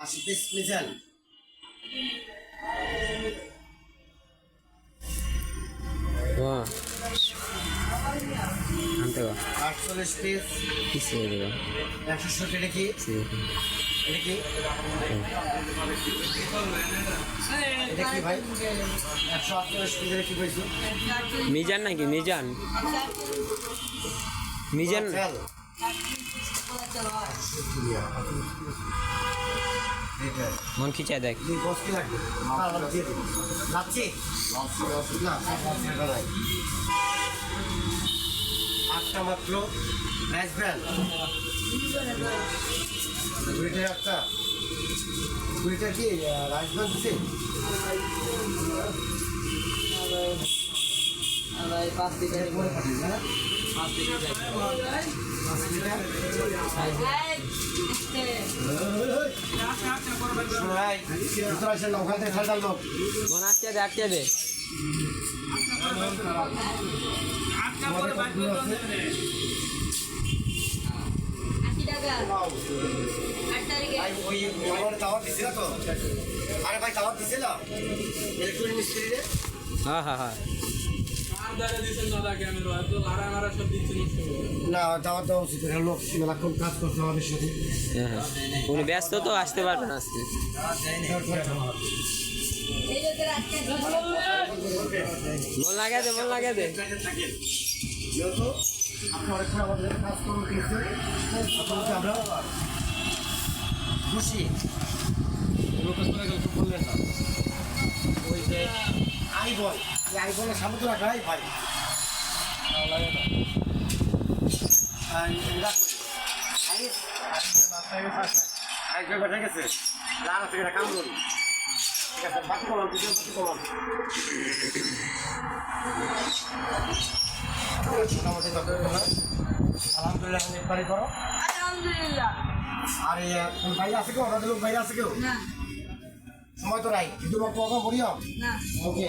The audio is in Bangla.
আশি পিস মিজান ও আনতে গো আটচল্লিশ পিস কিসে দেবো একশো সত্তর এটা কি এটা কি এটা কি ভাই একশো আটচল্লিশ পিস এটা কি পাইছো মিজান নাকি? মিজান মিজান মন খিচায় দেখ। আটটা মাত্র রাইস ব্যান দুইটা একটা দুইটা কি রাইস ব্যান দিছে পাঠিয়ে না পাঁচ লিটার ভাই ভিতরে আরে ভাই দাওয়াত দিছিল? ইলেকট্রনিক মিস্ত্রি হ্যাঁ হ্যাঁ হ্যাঁ। না দাওয়াত দেওয়া উচিত। লোক মেলাক্ষণ কাজ করতে আমাদের সাথে। হ্যাঁ হ্যাঁ। উনি ব্যস্ত তো আসতে পারবে না আজকে। মন দে মন লাগা দে। আপনি অনেকক্ষণ আমাদের কাজ করুন আমরা খুশি লোকেশ করে গেল বললেন না এই ভাই লাল থেকে কাম ঠিক আছে বাকি মোটামুটি আলহামদুলিল্লাহ। করো আর কোন ভাই আছে কেউ? আমাদের লোক ভাই আছে কেউ? না। সময় তো নাই কিন্তু কখন বলিও না। ওকে